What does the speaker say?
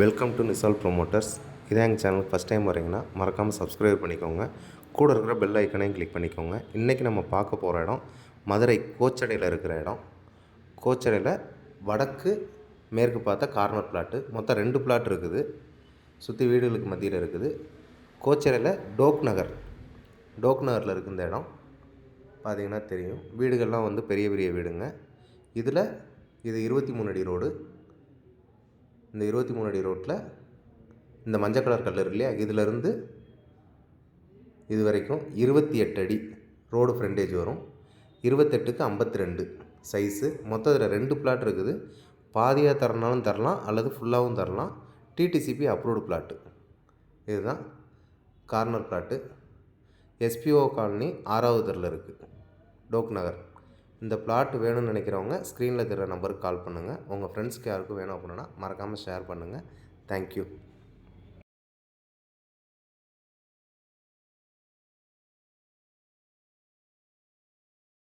Welcome to நிசால் promoters இதே எங்கள் channel first time வரீங்கன்னா மறக்காமல் சப்ஸ்கிரைப் பண்ணிக்கோங்க. கூட இருக்கிற பெல் ஐக்கனையும் கிளிக் பண்ணிக்கோங்க. இன்றைக்கி நம்ம பார்க்க போகிற இடம் மதுரை கோச்சடையில் இருக்கிற இடம். கோச்சடையில் வடக்கு மேற்கு பார்த்த கார்னர் பிளாட்டு மொத்தம் ரெண்டு பிளாட் இருக்குது. சுற்றி வீடுகளுக்கு மத்தியில் இருக்குது. கோச்சடையில் டோக் நகர். டோக் நகரில் இருக்கு இந்த இடம். பார்த்தீங்கன்னா தெரியும். வீடுகள்லாம் வந்து பெரிய பெரிய வீடுங்க. இதில் இது இருபத்தி மூணு அடி ரோடு இந்த இருபத்தி மூணு அடி ரோட்டில் இந்த மஞ்சள் கலர் கல் இருக்கு இல்லையா? இதிலேருந்து இது வரைக்கும் இருபத்தி எட்டு அடி ரோடு ஃப்ரண்டேஜ் வரும். இருபத்தெட்டுக்கு ஐம்பத்தி ரெண்டு சைஸு மொத்தத்தில் ரெண்டு பிளாட் இருக்குது. பாதியாக தரனாலும் தரலாம் அல்லது ஃபுல்லாகவும் தரலாம். டிடிசிபி அப்ரூவ்டு பிளாட்டு இதுதான் கார்னர் பிளாட்டு எஸ்பிஓ காலனி ஆறாவது தெருவில் இருக்குது டோக் நகர். இந்த பிளாட் வேணும்னு நினைக்கிறவங்க ஸ்க்ரீனில் தெரிகிற நம்பருக்கு கால் பண்ணுங்கள் உங்கள் ஃப்ரெண்ட்ஸ்க்கு யாருக்கும் வேணும் அப்படின்னா மறக்காமல் ஷேர் பண்ணுங்கள் தேங்க்யூ